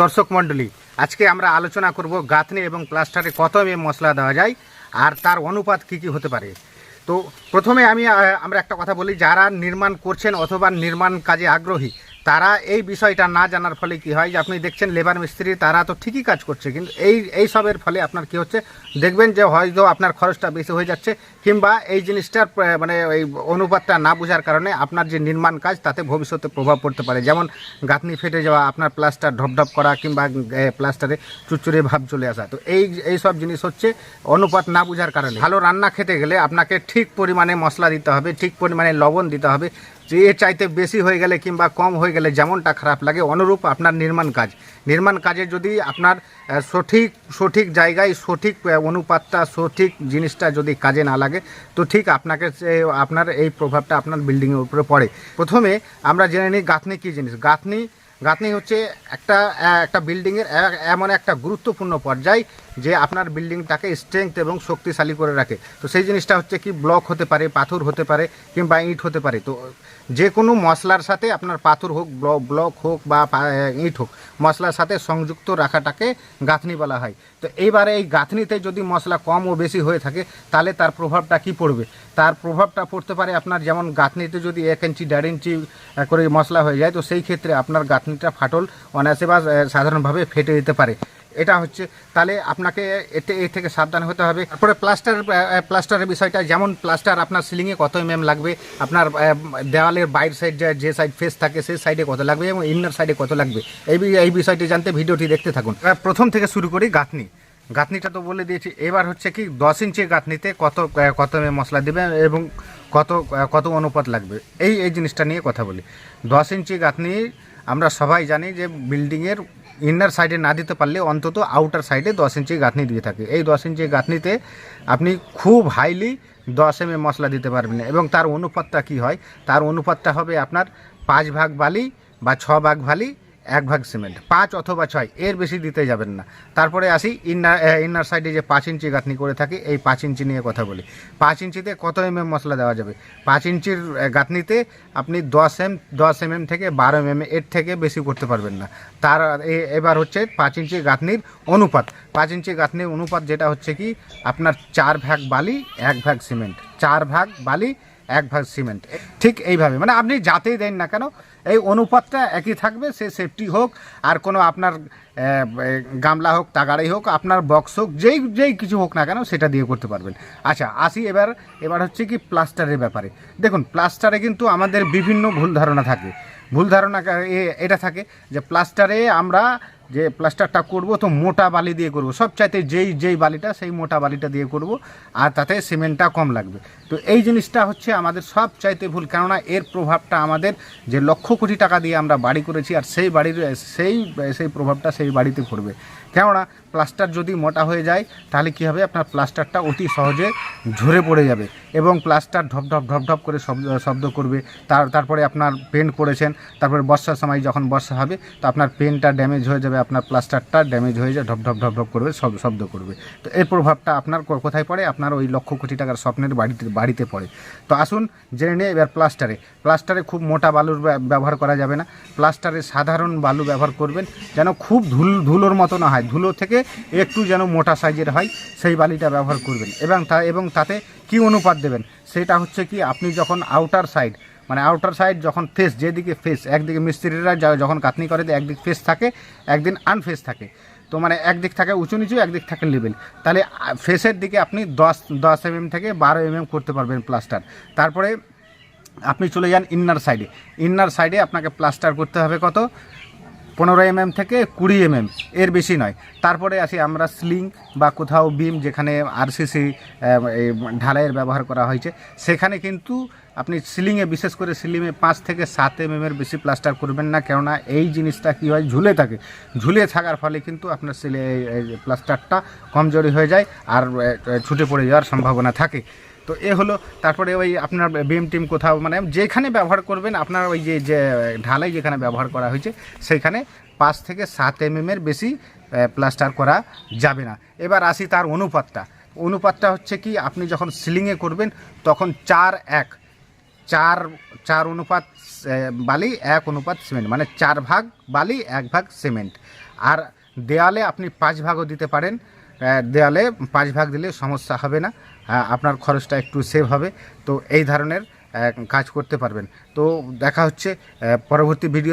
দর্শক মণ্ডলী, আজকে আমরা আলোচনা করব গাঁথনি এবং প্লাস্টারে কত এম মশলা দেওয়া যায় আর তার অনুপাত কি কি হতে পারে। তো প্রথমে আমি আমরা একটা কথা বলি, যারা নির্মাণ করছেন অথবা নির্মাণ কাজে আগ্রহী তারা এই বিষয়টা না জানার ফলে কি হয় যে আপনি দেখছেন লেবার মিস্ত্রি, তারা তো ঠিকই কাজ করছে, কিন্তু এই এই সবের ফলে আপনার কি হচ্ছে? দেখবেন যে হয়তো আপনার খরচটা বেশি হয়ে যাচ্ছে, কিংবা এই জিনিসটার মানে এই অনুপাতটা না বোঝার কারণে আপনার যে নির্মাণ কাজ, তাতে ভবিষ্যতে প্রভাব পড়তে পারে। যেমন গাঁথনি ফেটে যাওয়া, আপনার প্লাস্টার ঢপঢপ করা, কিংবা প্লাস্টারে চুচুরে ভাব চলে আসা। তো এই এই সব জিনিস হচ্ছে অনুপাত না বোঝার কারণে। ভালো রান্না খেতে গেলে আপনাকে ঠিক পরিমাণে মশলা দিতে হবে, ঠিক পরিমাণে লবণ দিতে হবে যে এর চাইতে বেশি হয়ে গেলে কিংবা কম হয়ে গেলে যেমনটা খারাপ লাগে, অনুরূপ আপনার নির্মাণ কাজ। নির্মাণ কাজে যদি আপনার সঠিক সঠিক জায়গায় সঠিক অনুপাতটা, সঠিক জিনিসটা যদি কাজে না লাগে, তো ঠিক আপনাকে আপনার এই প্রভাবটা আপনার বিল্ডিংয়ের উপরে পড়ে। প্রথমে আমরা জেনে নিই গাঁথনি কী জিনিস। গাঁথনি গাঁথনি হচ্ছে একটা একটা বিল্ডিংয়ের এমন একটা গুরুত্বপূর্ণ পর্যায় যে আপনার বিল্ডিংটাকে স্ট্রেংথ এবং শক্তিশালী করে রাখে। তো সেই জিনিসটা হচ্ছে কি ব্লক হতে পারে, পাথর হতে পারে কিংবা ইট হতে পারে। তো যে কোনো মশলার সাথে আপনার পাথর হোক ব্ল- ব্লক হোক বা ইট হোক, মশলার সাথে সংযুক্ত রাখাটাকে গাঁথনি বলা হয়। তো এইবারে এই গাঁথনিতে যদি মশলা কম ও বেশি হয়ে থাকে, তাহলে তার প্রভাবটা কি পড়বে? তার প্রভাবটা পড়তে পারে আপনার যেমন গাঁথনিতে যদি এক ইঞ্চি, দেড় ইঞ্চি করে মশলা হয়ে যায়, তো সেই ক্ষেত্রে আপনার গাঁথনিটা ফাটল অনায়াসে বা সাধারণভাবে ফেটে যেতে পারে। এটা হচ্ছে, তাহলে আপনাকে এতে এ থেকে সাবধান হতে হবে। তারপরে প্লাস্টার প্লাস্টারের বিষয়টা, যেমন প্লাস্টার আপনার সিলিংয়ে কত এম লাগবে, আপনার দেওয়ালের বাইর সাইড যে সাইড ফেস থাকে, সেই সাইডে কত লাগবে এবং ইন্নার সাইডে কত লাগবে। এই এই বিষয়টি জানতে, ভিডিওটি দেখতে থাকুন। প্রথম থেকে শুরু করি গাঁথনি। গাঁথনিটা তো বলে দিয়েছি। এবার হচ্ছে কি দশ ইঞ্চি গাঁথনিতে কত কত মশলা দেবে এবং কত কত অনুপাত লাগবে? এই এই জিনিসটা নিয়ে কথা বলি। দশ ইঞ্চি গাঁথনি আমরা সবাই জানি যে বিল্ডিংয়ের ইনার সাইডে না দিতে পারলে অন্তত আউটার সাইডে দশ ইঞ্চি গাঁথনি দিয়ে থাকে। এই দশ ইঞ্চি গাঁথনিতে আপনি খুব হাইলি দশ এম এ মশলা দিতে পারবেন এবং তার অনুপাতটা কি হয়? তার অনুপাতটা হবে আপনার পাঁচ ভাগ বালি বা ছ ভাগ বালি এক ভাগ সিমেন্ট, পাঁচ অথবা ছয়, এর বেশি দিতে যাবেন না। তারপরে আসি ইনার ইনার সাইডে যে পাঁচ ইঞ্চি গাঁথনি করে থাকি, এই পাঁচ ইঞ্চি নিয়ে কথা বলি। পাঁচ ইঞ্চিতে কত এম এম মশলা দেওয়া যাবে? পাঁচ ইঞ্চির গাঁথনিতে আপনি দশ এম দশ এম এম থেকে বারো এম এম এর থেকে বেশি করতে পারবেন না। তার এবার হচ্ছে পাঁচ ইঞ্চি গাঁথনির অনুপাত। পাঁচ ইঞ্চি গাঁথনির অনুপাত যেটা হচ্ছে কি, আপনার চার ভাগ বালি, এক ভাগ সিমেন্ট। চার ভাগ বালি এক ভাগ সিমেন্ট। ঠিক এইভাবে। মানে আপনি যাতেই দেন না কেন, এই অনুপাতটা একই থাকবে, সে সেফটি হোক, আর কোনো আপনার গামলা হোক, তাগাড়াই হোক, আপনার বক্স হোক, যেই যেই কিছু হোক না কেন, সেটা দিয়ে করতে পারবেন। আচ্ছা আসি এবার এবার হচ্ছে কি প্লাস্টারের ব্যাপারে। দেখুন প্লাস্টারে কিন্তু আমাদের বিভিন্ন ভুল ধারণা থাকে। ভুল ধারণা এটা থাকে যে প্লাস্টারে আমরা যে প্লাস্টারটা করব, তো মোটা বালি দিয়ে করব। সব চাইতে যেই যেই বালিটা, সেই মোটা বালিটা দিয়ে করব, আর তাতে সিমেন্টটা কম লাগবে। তো এই জিনিসটা হচ্ছে আমাদের সব চাইতে ভুল, কেননা এর প্রভাবটা আমাদের যে লক্ষ কোটি টাকা দিয়ে আমরা বাড়ি করেছি, আর সেই বাড়ির, সেই সেই প্রভাবটা সেই বাড়িতে পড়বে। কেননা প্লাস্টার যদি মোটা হয়ে যায়, তাহলে কী হবে? আপনার প্লাস্টারটা অতি সহজে ঝরে পড়ে যাবে এবং প্লাস্টার ঢপ ঢপ ঢপ ঢপ করে শব্দ শব্দ করবে। তার, তারপরে আপনার পেন্ট করেছেন তারপরে বর্ষার সময় যখন বর্ষা হবে, তো আপনার পেনটা ড্যামেজ হয়ে যাবে আপনার প্লাস্টারটা ড্যামেজ হয়ে যায়, ঢপ ঢপ ঢপ ঢপ করবে সব শব্দ করবে। তো এর প্রভাবটা আপনার কোথায় পড়ে? আপনার ওই লক্ষ কোটি টাকার স্বপ্নের বাড়িতে বাড়িতে পড়ে। তো আসুন জেনে নিয়ে এবার প্লাস্টারে। প্লাস্টারে খুব মোটা বালুর ব্যা- ব্যবহার করা যাবে না। প্লাস্টারে সাধারণ বালু ব্যবহার করবেন, যেন খুব ধুল, ধুলোর মতো না হয়। ধুলো থেকে একটু যেন মোটা সাইজের হয়, সেই বালিটা ব্যবহার করবেন। এবং তা, এবং তাতে কি অনুপাত দেবেন? সেটা হচ্ছে কি, আপনি যখন আউটার সাইড মানে আউটার সাইড যখন ফেস যেদিকে ফেস একদিকে মিস্ত্রিরা যখন কাতনি করে একদিক ফেস থাকে, একদিন আনফেস থাকে। তো মানে একদিক থাকে উঁচু নিচু, একদিক থাকে লেভেল তাহলে ফেসের দিকে আপনি দশ দশ এমএম থেকে বারো এমএম করতে পারবেন প্লাস্টার তারপরে আপনি চলে যান ইন্নার সাইডে ইন্নার সাইডে আপনাকে প্লাস্টার করতে হবে কত? পনেরো এমএম থেকে কুড়ি এমএম এর বেশি নয়। তারপরে আসি আমরা স্লিং বা কোথাও বিম যেখানে আরসিসি ঢালাইয়ের ব্যবহার করা হয়েছে। সেখানে কিন্তু আপনি সিলিংয়ে, বিশেষ করে সিলিংয়ে পাঁচ থেকে সাত এমএম এর বেশি প্লাস্টার করবেন না। কেননা এই জিনিসটা কী হয়? ঝুলে থাকে। ঝুলে থাকার ফলে কিন্তু আপনার সিলে প্লাস্টারটা কমজোরি হয়ে যায় আর ছুটে পড়ে যাওয়ার সম্ভাবনা থাকে। তো এ হলো, তারপরে ওই আপনার বিম টিম কোথাও মানে যেখানে ব্যবহার করবেন, আপনার ওই যে যে, ঢালাই যেখানে ব্যবহার করা হয়েছে, সেইখানে পাঁচ থেকে সাত এমএম এর বেশি প্লাস্টার করা যাবে না। এবার আসি তার অনুপাতটা। অনুপাতটা হচ্ছে কি, আপনি যখন সিলিংয়ে করবেন, তখন চার এক চার চার অনুপাত বালি, এক অনুপাত সিমেন্ট। মানে চার ভাগ বালি, এক ভাগ সিমেন্ট। আর দেয়ালে আপনি পাঁচ ভাগও দিতে পারেন। দেয়ালে পাঁচ ভাগ দিলে সমস্যা হবে না। আপনার খরচটা একটু সেভ হবে। তো এই ধরনের কাজ করতে পারবেন। তো দেখা হচ্ছে পরবর্তী ভিডিও